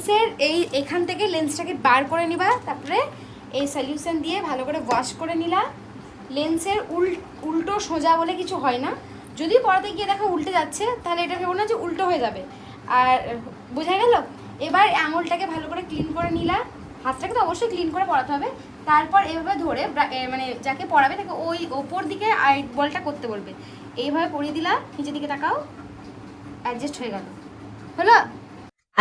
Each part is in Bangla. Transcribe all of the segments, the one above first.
লেন্সের এই এখান থেকে লেন্সটাকে বার করে নিবা, তারপরে এই সলিউশন দিয়ে ভালো করে ওয়াশ করে নিলা। লেন্সের উল উল্টো সোজা বলে কিছু হয় না। যদি পড়াতে গিয়ে দেখো উল্টে যাচ্ছে, তাহলে এটা ভেবো না যে উল্টো হয়ে যাবে। আর বোঝা গেল? এবার আঙুলটাকে ভালো করে ক্লিন করে নিলা। হাতটাকে তো অবশ্যই ক্লিন করে পড়াতে হবে। তারপর এভাবে ধরে মানে যাকে পড়াবে তাকে ওই ওপর দিকে আই বলটা করতে বলবে। এইভাবে পরিয়ে দিলা, নিচের দিকে তাকাও অ্যাডজাস্ট হয়ে গেল। হলো?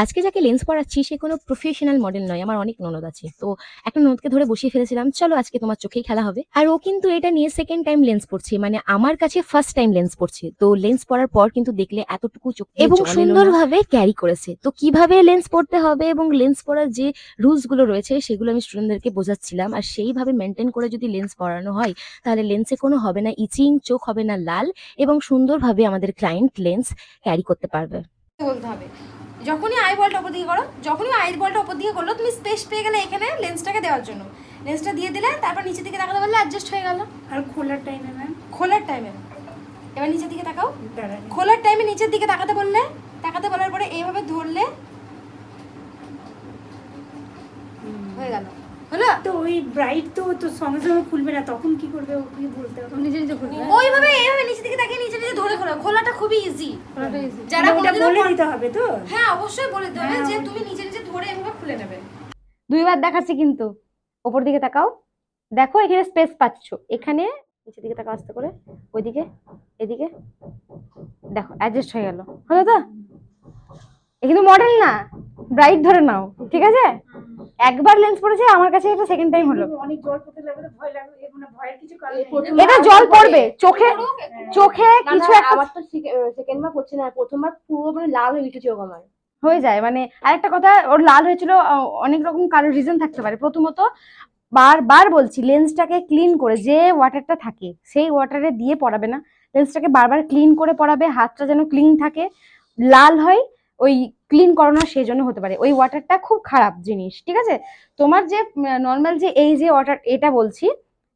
আজকে যাকে লেন্স পড়াচ্ছি সে কোনো প্রফেশনাল মডেল নয় আমার অনেক ননদ আছে। তো একটা ননদকে ধরে বসিয়ে ফেলেছিলাম চলো আজকে তোমার চোখেই খেলা হবে। আর ও কিন্তু এটা নিয়ে সেকেন্ড টাইম লেন্স পড়ছে মানে আমার কাছে ফার্স্ট টাইম লেন্স পড়ছে তো লেন্স পড়ার পর কিন্তু দেখলে এতটুকু চোখ এবং। সুন্দরভাবে ক্যারি করেছে। তো কীভাবে লেন্স পড়তে হবে এবং লেন্স পরার যে রুলসগুলো রয়েছে সেগুলো আমি স্টুডেন্টদেরকে বোঝাচ্ছিলাম। আর সেইভাবে মেনটেন করে যদি লেন্স পরানো হয় তাহলে লেন্সে কোনো হবে না ইচিং চোখ হবে না লাল এবং সুন্দরভাবে আমাদের ক্লায়েন্ট লেন্স ক্যারি করতে পারবে। বলতে হবে। যখনই আই বলটা ওপর দিকে করো যখনই আই বলটা ওপর দিকে করল তুমি স্পেস পেয়ে গেলে এখানে লেন্সটাকে দেওয়ার জন্য। লেন্সটা দিয়ে দিলে তারপর নিচের দিকে তাকাতে বললে অ্যাডজাস্ট হয়ে গেল। আর খোলার টাইমে ম্যাম খোলার টাইমে এবার নিচের দিকে তাকাও। খোলার টাইমে নিচের দিকে তাকাতে বললে তাকাতে বলার পরে এইভাবে ধরলে হয়ে গেল হলো তো ওই ব্রাইট তো তো সঙ্গে সঙ্গে খুলবে না তখন কি করবে ওকে বলতে হবে? নিজে নিজে খুলবে? ওইভাবে এইভাবে নিচের দিকে তাকিয়ে নিচে নিচে ধরে খোলা। খোলাটা খুবই ইজি যারা মানে ওটা বলে দিতে হবে তো? হ্যাঁ অবশ্যই বলে দেবে হ্যাঁ, যে তুমি নিজে নিজে ধরে এভাবে খুলে নেবে। দুইবার দেখাচ্ছি কিন্তু। ওপর দিকে তাকাও। দেখো এখানে স্পেস পাচ্ছ। এখানে নিচের দিকে তাকাও আস্তে করে। ওইদিকে এদিকে। দেখো অ্যাডজাস্ট হয়ে গেল। হলো তো? এ কিন্তু মডেল না। ব্রাইট ধরে নাও ঠিক আছে? একবার লেন্স পড়েছে আমার কাছে এটা সেকেন্ড টাইম হলো। অনেক জল পড়তে লাগবে তো ভয় লাগবে এগুলো ভয়ের কিছু কারণ এটা জল পড়বে চোখে চোখে কিছু একটা আমার তো সেকেন্ড বার পড়ছে না প্রথমবার পুরো মানে লাল হয়ে গেছে চোখ আমার। হয়ে যায় মানে আরেকটা কথা ওর লাল হয়েছিল অনেক রকম কারোর রিজন থাকতে পারে। প্রথমত বারবার বলছি লেন্সটাকে ক্লিন করে যে ওয়াটারটা থাকে সেই ওয়াটারে দিয়ে পড়াবে না। লেন্সটাকে বারবার ক্লিন করে পড়াবে হাতটা যেন ক্লিন থাকে লাল হয় ওই ক্লিন করানো সেই জন্য হতে পারে। ওই ওয়াটারটা খুব খারাপ জিনিস ঠিক আছে? তোমার যে নর্মাল যে এই যে ওয়াটার এটা বলছি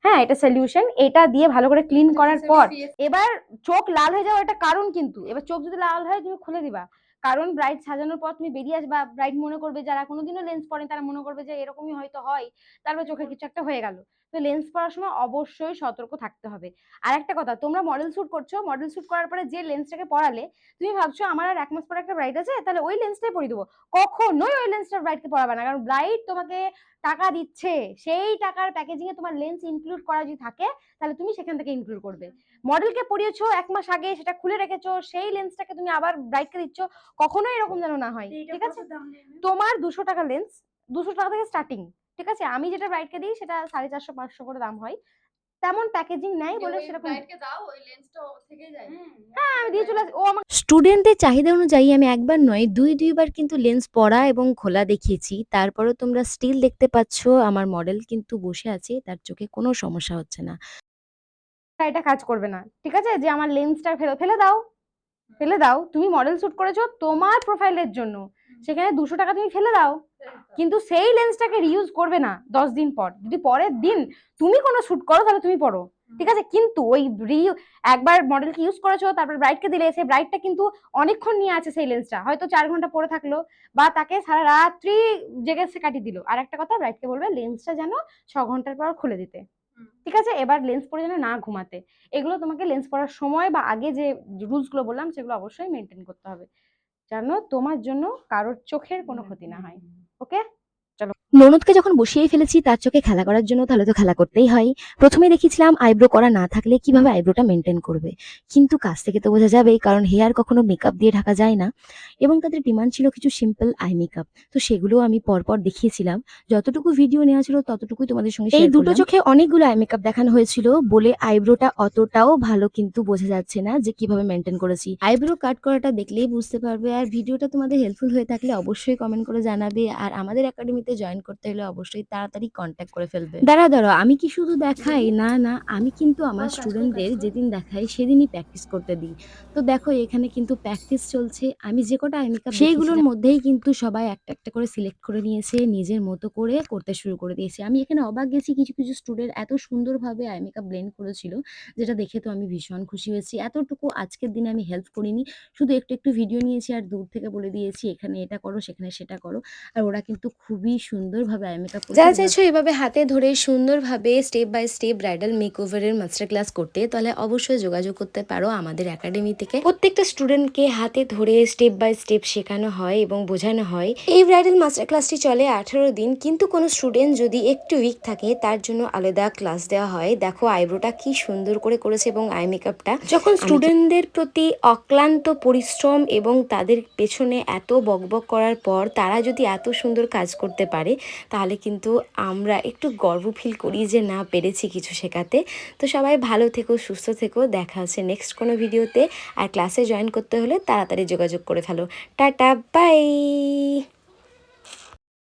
হ্যাঁ এটা সলিউশন এটা দিয়ে ভালো করে ক্লিন করার পর এবার চোখ লাল হয়ে যাওয়ার একটা কারণ কিন্তু। এবার চোখ যদি লাল হয় তুমি খুলে দিবা। কারণ ব্রাইট সাজানোর পর তুমি বেরিয়ে আসবা ব্রাইট মনে করবে যারা কোনোদিনও লেন্স পরে তারা মনে করবে যে এরকমই হয়তো হয়। তারপর চোখে কিছু একটা হয়ে গেল। তো লেন্স পরার সময় অবশ্যই সতর্ক থাকতে হবে। আর একটা কথা, তোমরা মডেল শুট করছ মডেল শ্যুট করার পরে যে লেন্সটাকে পরালে, তুমি ভাবছ আমার আর এক মাস পরে একটা ব্রাইট আছে, তাহলে ওই লেন্সটাই পরিয়ে দেবো। কখনোই ওই লেন্সটা ব্রাইটকে পরাবে না, কারণ ব্রাইট তোমাকে টাকা দিচ্ছে। সেই টাকার প্যাকেজিংয়ে তোমার লেন্স ইনক্লুড করা যদি থাকে, তাহলে তুমি সেখান থেকে ইনক্লুড করবে। মডেলকে পরিয়েছো এক মাস আগে সেটা খুলে রেখেছো সেই লেন্সটাকে তুমি আবার ব্রাইটকে দিচ্ছ কখনোই এরকম যেন না হয় ঠিক আছে? তোমার দুশো টাকা লেন্স দুশো টাকা থেকে স্টার্টিং ঠিক আছে? আমি যেটা ব্রাইটকে দিই সেটা সাড়ে চারশো পাঁচশো করে দাম হয়। তেমন প্যাকেজিং নেই বলে সেরকম হ্যাঁ আমি দিয়ে চলে আসি। ও আমাকে স্টুডেন্টদের চাহিদা অনুযায়ী আমি একবার নয় দুই দুইবার কিন্তু লেন্স পরা এবং খোলা দেখিয়েছি। তারপরেও তোমরা স্টিল দেখতে পাচ্ছ আমার মডেল কিন্তু বসে আছে তার চোখে কোনো সমস্যা হচ্ছে না। এটা কাজ করবে না। ঠিক আছে? যে আমার লেন্সটা ফেলে ফেলে দাও। ফেলে দাও। তুমি মডেল শ্যুট করেছ তোমার প্রোফাইলের জন্য। সেখানে দুশো টাকা তুমি ফেলে দাও। কিন্তু সেই লেন্সটাকে রিউজ করবে না দশ দিন পর। যদি পরের দিন তুমি কোনো শ্যুট করো, তাহলে তুমি পড়ো ঠিক আছে? কিন্তু ওই রি একবার মডেলকে ইউজ করেছ, তারপর ব্রাইটকে দিলে সেই ব্রাইটটা কিন্তু অনেকক্ষণ নিয়ে আছে সেই লেন্সটা হয়তো চার ঘণ্টা পরে থাকল বা তাকে সারা রাত্রি জেগে সে কাটিয়ে দিল। আর একটা কথা ব্রাইটকে বলবে লেন্সটা যেন ছ ঘণ্টার পর খুলে দিতে। ঠিক আছে? এবার লেন্স পরে যেন না ঘুমাতে। এগুলো তোমাকে লেন্স পরার সময় বা আগে যে রুলসগুলো বললাম সেগুলো অবশ্যই মেনটেন করতে হবে। যেন তোমার জন্য কারোর চোখের কোনো ক্ষতি না হয়। ওকে ননদকে যখন বসিয়ে ফেলেছি তার চোখে খেলা করার জন্য তাহলে তো খেলা করতেই হয়। প্রথমে দেখেছিলাম আইব্রো করা না থাকলে কীভাবে আইব্রোটা মেনটেন করবে। কিন্তু কাছ থেকে তো বোঝা যাবেই কারণ হেয়ার কখনো মেকআপ দিয়ে ঢাকা যায় না। এবং তাদের ডিমান্ড ছিল কিছু সিম্পল আই মেকআপ তো সেগুলো আমি পরপর দেখিয়েছিলাম। যতটুকু ভিডিও নেওয়া ছিল ততটুকুই তোমাদের সঙ্গে এই দুটো চোখে অনেকগুলো আই মেকআপ দেখানো হয়েছিল বলে আইব্রোটা অতটাও ভালো কিন্তু বোঝা যাচ্ছে না যে কীভাবে মেনটেন করেছি। আইব্রো কাট করাটা দেখলেই বুঝতে পারবে। আর ভিডিওটা তোমাদের হেল্পফুল হয়ে থাকলে অবশ্যই কমেন্ট করে জানাবে। আর আমাদের একাডেমিতে জয়েন করতে হলে অবশ্যই তাড়াতাড়ি কন্ট্যাক্ট করে ফেলবে। দাঁড়া দাঁড়া আমি কি শুধু দেখাই? না না আমি কিন্তু আমার স্টুডেন্টদের যেদিন দেখাই সেদিনই প্র্যাকটিস করতে দিই। তো দেখো এখানে কিন্তু প্র্যাকটিস চলছে। আমি যে কটা আই মেকআপ সেইগুলোর মধ্যেই কিন্তু সবাই একটা একটা করে সিলেক্ট করে নিয়েছে নিজের মতো করে করতে শুরু করে দিয়েছে। আমি এখানে অবাক গেছি কিছু কিছু স্টুডেন্ট এত সুন্দরভাবে আই মেকআপ ব্লেন্ড করেছিল যেটা দেখে তো আমি ভীষণ খুশি হয়েছি। এতটুকু আজকের দিনে আমি হেল্প করিনি। শুধু একটু একটু ভিডিও নিয়েছি আর দূর থেকে বলে দিয়েছি এখানে এটা করো সেখানে সেটা করো। আর ওরা কিন্তু খুবই সুন্দরভাবে আই মেকআপ যারা চাইছো এভাবে হাতে ধরে সুন্দরভাবে স্টেপ বাই স্টেপ ব্রাইডাল মেকওভারের মাস্টার ক্লাস করতে তাহলে অবশ্যই যোগাযোগ করতে পারো আমাদের একাডেমি থেকে। প্রত্যেকটা স্টুডেন্টকে হাতে ধরে স্টেপ বাই স্টেপ শেখানো হয় এবং বোঝানো হয়। এই ব্রাইডাল মাস্টার ক্লাসটি চলে আঠারো দিন কিন্তু কোনো স্টুডেন্ট যদি একটু উইক থাকে তার জন্য আলাদা ক্লাস দেওয়া হয়। দেখো আইব্রোটা কি সুন্দর করে করেছে এবং আই মেকআপটা যখন স্টুডেন্টদের প্রতি অক্লান্ত পরিশ্রম এবং তাদের পেছনে এত বকবক করার পর তারা যদি এত সুন্দর কাজ করতে পারে, তাহলে কিন্তু আমরা একটু গর্ব ফিল করি যে না, পেরেছি কিছু শেখাতে। তো সবাই ভালো থেকো, সুস্থ থেকো, দেখা হচ্ছে নেক্সট কোনো ভিডিওতে আর ক্লাসে জয়েন করতে হলে তাড়াতাড়ি যোগাযোগ করে ফেলো। Tata bye